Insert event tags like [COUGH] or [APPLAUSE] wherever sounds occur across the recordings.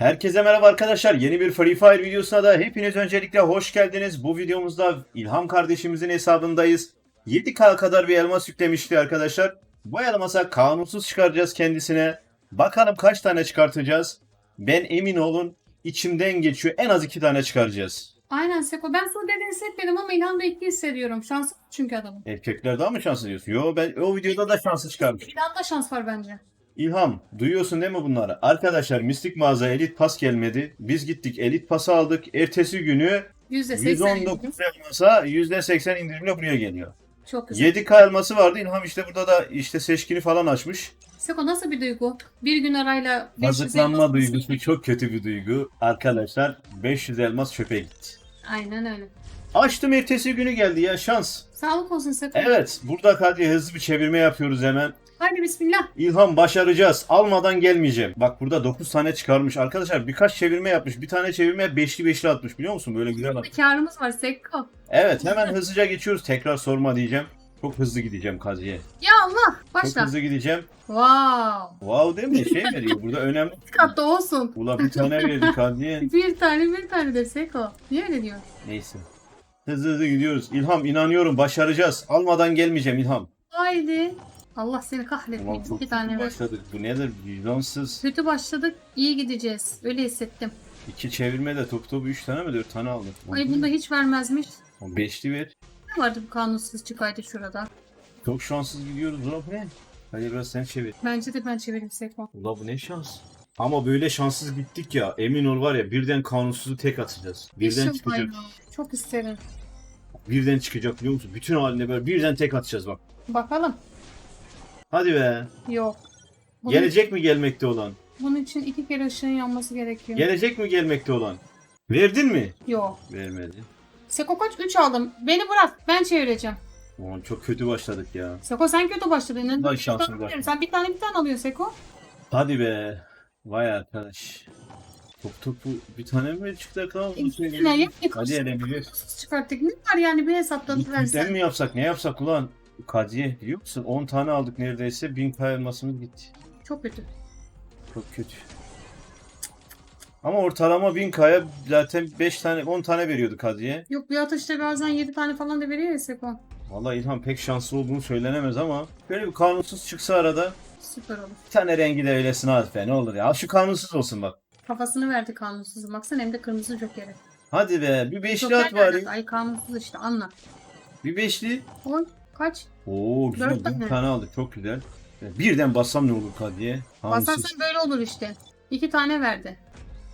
Herkese merhaba arkadaşlar. Yeni bir Free Fire videosuna da hepiniz öncelikle hoş geldiniz. Bu videomuzda İlham kardeşimizin hesabındayız. 7K kadar bir elmas yüklemişti arkadaşlar. Bu elmasa kanunsuz çıkaracağız kendisine. Bakalım kaç tane çıkartacağız. Ben emin olun içimden geçiyor. En az 2 tane çıkaracağız. Aynen Seko. Ben son dediğini hissetmedim ama İlhan Bey hissediyorum. Şanslı çünkü adamın. Erkekler daha mı şanslı diyorsun? Yo ben o videoda da şanslı çıkarmış. İlhan'da şans var bence. İlham duyuyorsun değil mi bunları? Arkadaşlar Mistik mağaza elit pas gelmedi. Biz gittik elit pası aldık. Ertesi günü %80 119 elmasa %80 indirimle buraya geliyor. Çok güzel. 7K elması vardı. İlham işte burada da işte seçkini falan açmış. Seko nasıl bir duygu? Bir gün arayla 500 Kazıklanma duygusu çok kötü bir duygu. Arkadaşlar 500 elmas çöpe gitti. Aynen öyle. Açtım ertesi günü geldi ya şans. Sağlık olsun Seko. Evet burada hadi hızlı bir çevirme yapıyoruz hemen. Hadi bismillah. İlham başaracağız. Almadan gelmeyeceğim. Bak burada 9 tane çıkarmış. Arkadaşlar birkaç çevirme yapmış. Bir tane çevirme beşli beşli atmış biliyor musun? Böyle güzel atmış. Karımız var Seko. Evet hemen hızlıca geçiyoruz. Tekrar sorma diyeceğim. Çok hızlı gideceğim Kazi'ye. Ya Allah. Çok Başla. hızlı gideceğim. Wow. Wow değil mi? Şey veriyor burada önemli. [LAUGHS] Katta olsun. Ula bir tane verdi Kazi'ye. [LAUGHS] Bir tane bir tane de Seko. Niye öyle diyor? Neyse. Hızlı hızlı gidiyoruz. İlham inanıyorum başaracağız. Almadan gelmeyeceğim İlham. Haydi. Allah seni Ulan kahretmeyin. çok İki tane var. başladık. Bu nedir? Vicdansız. Kötü başladık. iyi gideceğiz. Öyle hissettim. İki çevirme de top topu 3 tane mi 4 tane aldık. Ay bunda hiç vermezmiş. Beşli ver. Ne vardı bu kanunsuz çıkaydı şurada? Çok şanssız gidiyoruz. Ulan bu ne? Hadi biraz sen çevir. Bence de ben çevireyim Seko. Ula bu ne şans. Ama böyle şanssız gittik ya. Emin ol var ya birden kanunsuzu tek atacağız. Birden İşim çıkacak. aynı. Çok isterim. Birden çıkacak biliyor musun? Bütün haline böyle birden tek atacağız bak. Bakalım. Hadi be. Yok. Bunun, Gelecek mi gelmekte olan? bunun için iki kere ışığın yanması gerekiyor. Gelecek mi gelmekte olan? Verdin mi? Yok. Vermedi. Seko kaç? 3 aldım. Beni bırak. Ben çevireceğim. Aman çok kötü başladık ya. Seko sen kötü başladın. Ne- Vay şansın var. Sen bir tane bir tane alıyorsun Seko. Hadi be. Vay arkadaş. Top topu bir tane mi çıktı tamam mı? Ne? Hadi bir. Çıkarttık. Ne var yani bir hesaptan Birden versen. mi yapsak? Ne yapsak ulan? Kadiye biliyor musun? 10 tane aldık neredeyse. 1000 kaya elmasımız gitti. Çok kötü. Çok kötü. Ama ortalama 1000 kaya zaten 5 tane 10 tane veriyordu Kadiye. Yok bir atışta bazen 7 tane falan da veriyor ya Seko. Vallahi İlhan pek şanslı olduğunu söylenemez ama böyle bir kanunsuz çıksa arada Süper olur. bir tane rengi de öylesine at be ne olur ya. Al şu kanunsuz olsun bak. Kafasını verdi kanunsuz. Baksana hem de kırmızı jokeri. Hadi be bir beşli Joker at bari. nerede? Ay kanunsuz işte anla. Bir beşli. Oy kaç? Oo güzel Dört bir tane. tane aldık çok güzel. Birden bassam ne olur Kadiye? Basarsan böyle olur işte. İki tane verdi.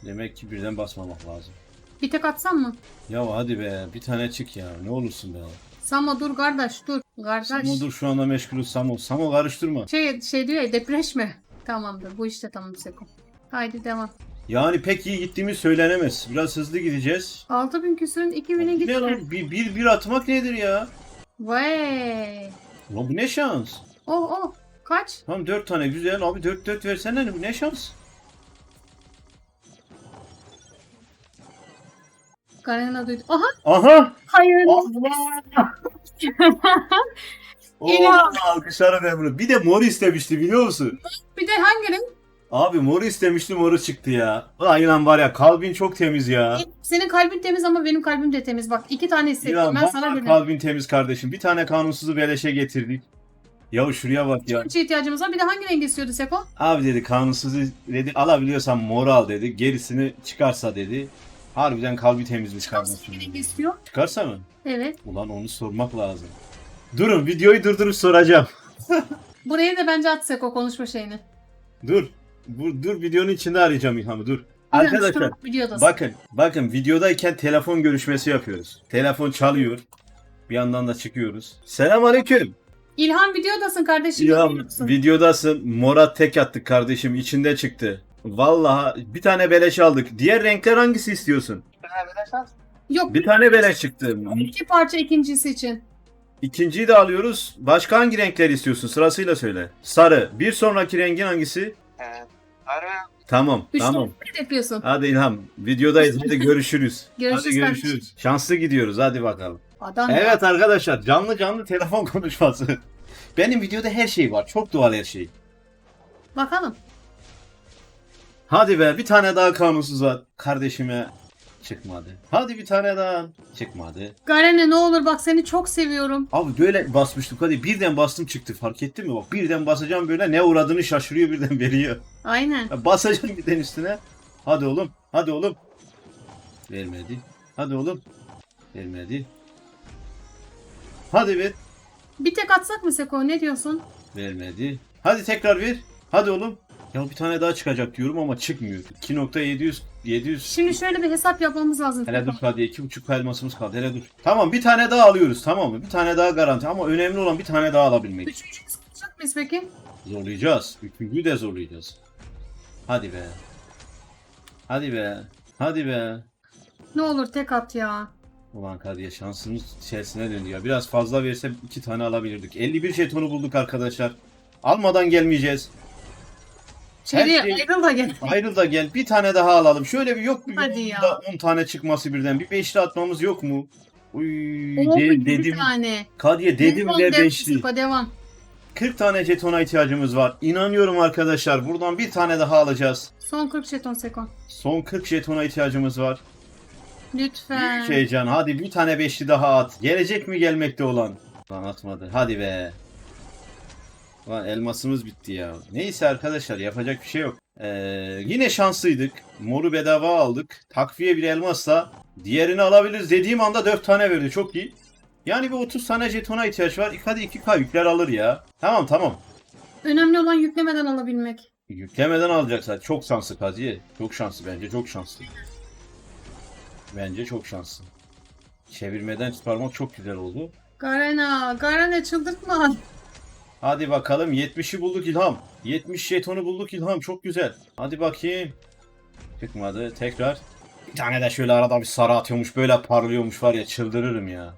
Demek ki birden basmamak lazım. Bir tek atsam mı? Ya hadi be bir tane çık ya ne olursun be. Samo dur kardeş dur. Kardeş. Samo dur şu anda meşgulüz Samo. Samo karıştırma. Şey, şey diyor ya depreşme. Tamamdır bu işte tamam Seko. Haydi devam. Yani pek iyi gittiğimiz söylenemez. Biraz hızlı gideceğiz. 6000 küsürün 2000'e Ne gitti. lan bir, bir, bir atmak nedir ya? Vay. Lan bu ne şans? Oh oh. Kaç? Tamam dört tane güzel abi dört dört versene bu ne şans? Karina duydu. Aha. Aha! Hayır. Allah! [LAUGHS] Oo, İlham. alkışlarım ben bunu. Bir de mor istemişti biliyor musun? Bir de hangi renk? Abi moru istemişti moru çıktı ya. Ulan inan var ya kalbin çok temiz ya. Senin kalbin temiz ama benim kalbim de temiz. Bak iki tane hissettim. İnan ben sana vallahi kalbin temiz kardeşim. Bir tane kanunsuzu beleşe getirdik. Ya şuraya bak ya. Çok ihtiyacımız var. Bir de hangi renk istiyordu Seko? Abi dedi kanunsuzu dedi alabiliyorsan moru al dedi. Gerisini çıkarsa dedi. Harbiden kalbi temizmiş kardeşim. Hangi renk istiyor? Çıkarsa mı? Evet. Ulan onu sormak lazım. Durun videoyu durdurup soracağım. [LAUGHS] Buraya da bence at Seko konuşma şeyini. Dur. Bu, dur videonun içinde arayacağım İlham'ı dur. Arkadaşlar bakın bakın videodayken telefon görüşmesi yapıyoruz. Telefon çalıyor. Bir yandan da çıkıyoruz. Selamünaleyküm. İlhan videodasın kardeşim. Musun? videodasın. Mora tek attık kardeşim. içinde çıktı. Vallahi bir tane beleş aldık. Diğer renkler hangisi istiyorsun? Yok Bir tane beleş çıktı. iki parça ikincisi için. İkinciyi de alıyoruz. Başka hangi renkler istiyorsun? Sırasıyla söyle. Sarı. Bir sonraki rengin hangisi? Ara Tamam. Üç tamam. yapıyorsun? Hadi İlham. Videodayız. [LAUGHS] Hadi görüşürüz. Görüşürüz hadi görüşürüz. Şanslı gidiyoruz. Hadi bakalım. Adam ya. Evet arkadaşlar. Canlı canlı telefon [LAUGHS] konuşması. Benim videoda her şey var. Çok doğal her şey. Bakalım. Hadi be bir tane daha kanunsuz var. Kardeşime çıkmadı. Hadi bir tane daha. Çıkmadı. Garene ne olur bak seni çok seviyorum. Abi böyle basmıştık hadi birden bastım çıktı fark ettin mi bak birden basacağım böyle ne uğradığını şaşırıyor birden veriyor. Aynen. Ya Basacağım birden üstüne. Hadi oğlum hadi oğlum. Vermedi. Hadi oğlum. Vermedi. Hadi ver. Bir tek atsak mı Seko ne diyorsun? Vermedi. Hadi tekrar ver. Hadi oğlum. Ya bir tane daha çıkacak diyorum ama çıkmıyor. 2.700 700 Şimdi şöyle bir hesap yapmamız lazım. Hele dur hadi iki buçuk elmasımız kaldı. Hele dur. Tamam bir tane daha alıyoruz tamam mı? Bir tane daha garanti ama önemli olan bir tane daha alabilmek. Üçüncü mıyız peki? Zorlayacağız. Üçüncüyü de zorlayacağız. Hadi be. Hadi be. Hadi be. Ne olur tek at ya. Ulan Kadir şansımız içerisine döndü ya. Biraz fazla verse iki tane alabilirdik. 51 jetonu bulduk arkadaşlar. Almadan gelmeyeceğiz. Çeri şey- ayrıl da gel. Ayrıl da gel. Bir tane daha alalım. Şöyle bir yok mu? Hadi ya. 10 tane çıkması birden. Bir beşli atmamız yok mu? Uy, de- dedim. tane. Kadir dedim ve beşli. Devam. 40 tane jetona ihtiyacımız var. İnanıyorum arkadaşlar. Buradan bir tane daha alacağız. Son 40 jeton Seko. Son 40 jetona ihtiyacımız var. Lütfen. Büyük heyecan. Hadi bir tane beşli daha at. Gelecek mi gelmekte olan? Lan atmadı. Hadi be. Lan elmasımız bitti ya. Neyse arkadaşlar yapacak bir şey yok. Ee, yine şanslıydık. Moru bedava aldık. Takviye bir elmasla diğerini alabiliriz dediğim anda 4 tane verdi. Çok iyi. Yani bir 30 tane jetona ihtiyaç var. Hadi 2K yükler alır ya. Tamam tamam. Önemli olan yüklemeden alabilmek. Yüklemeden alacaklar. Çok şanslı Kaziye. Çok şanslı bence. Çok şanslı. Bence çok şanslı. Çevirmeden çıkarmak çok güzel oldu. Garena, Garena çıldırtma. Hadi bakalım 70'i bulduk İlham. 70 jetonu bulduk İlham. Çok güzel. Hadi bakayım. Çıkmadı. Tekrar. Bir tane de şöyle arada bir sarı atıyormuş. Böyle parlıyormuş var ya çıldırırım ya.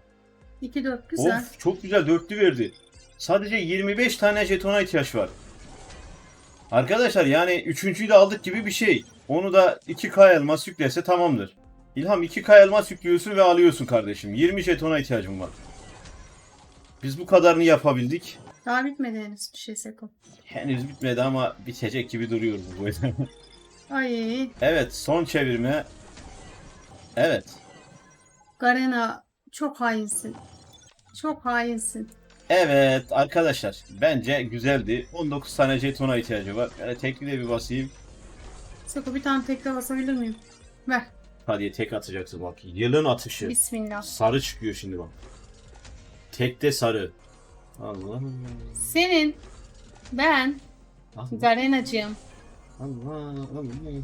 2-4 güzel. Of çok güzel dörtlü verdi. Sadece 25 tane jetona ihtiyaç var. Arkadaşlar yani üçüncüyü de aldık gibi bir şey. Onu da 2K elmas yüklese tamamdır. İlham 2K elmas yüklüyorsun ve alıyorsun kardeşim. 20 jetona ihtiyacım var. Biz bu kadarını yapabildik. Daha bitmedi henüz bir şey Seko. Henüz bitmedi ama bitecek gibi duruyor bu boyda. [LAUGHS] Ay evet son çevirme. Evet. Garena çok hainsin. Çok hainsin. Evet arkadaşlar bence güzeldi. 19 tane jetona ihtiyacı var. Yani tekli de bir basayım. Seko bir tane tekte basabilir miyim? Ver. Hadi tek atacaksın bak. Yılın atışı. Bismillah. Sarı çıkıyor şimdi bak. Tekte sarı. Allah Senin, ben, Allah Garenacığım. Allah Allah.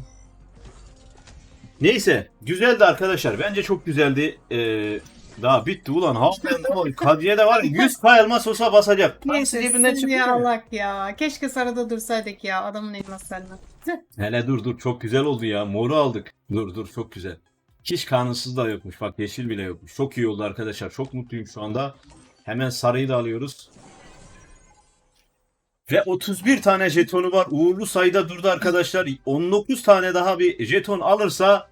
Neyse güzeldi arkadaşlar. Bence çok güzeldi. Ee, daha bitti ulan. Hafiften Kadriye de var ya 100 k elmas olsa basacak. Neyse cebinden siz çıkıyor. ya Allah ya. Keşke sarıda dursaydık ya adamın elmaslarına. Hele dur dur çok güzel oldu ya. Moru aldık. Dur dur çok güzel. Hiç kanunsuz da yokmuş. Bak yeşil bile yokmuş. Çok iyi oldu arkadaşlar. Çok mutluyum şu anda. Hemen sarıyı da alıyoruz. Ve 31 tane jetonu var. Uğurlu sayıda durdu arkadaşlar. 19 tane daha bir jeton alırsa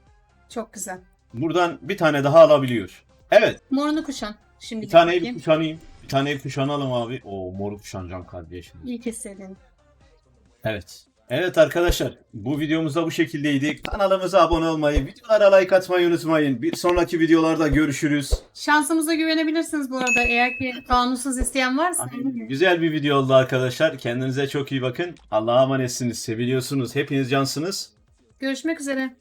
Çok güzel. buradan bir tane daha alabiliyor. Evet. Morunu kuşan. Şimdi Bir bir bakayım. kuşanayım. Bir taneyi kuşanalım abi. O moru kuşanacağım kardeşim. İyi kesedin. Evet. Evet arkadaşlar bu videomuz da bu şekildeydi. Kanalımıza abone olmayı, videolara like atmayı unutmayın. Bir sonraki videolarda görüşürüz. Şansımıza güvenebilirsiniz bu arada. Eğer ki kanunsuz isteyen varsa. Güzel bir video oldu arkadaşlar. Kendinize çok iyi bakın. Allah'a emanetsiniz. Seviliyorsunuz. Hepiniz cansınız. Görüşmek üzere.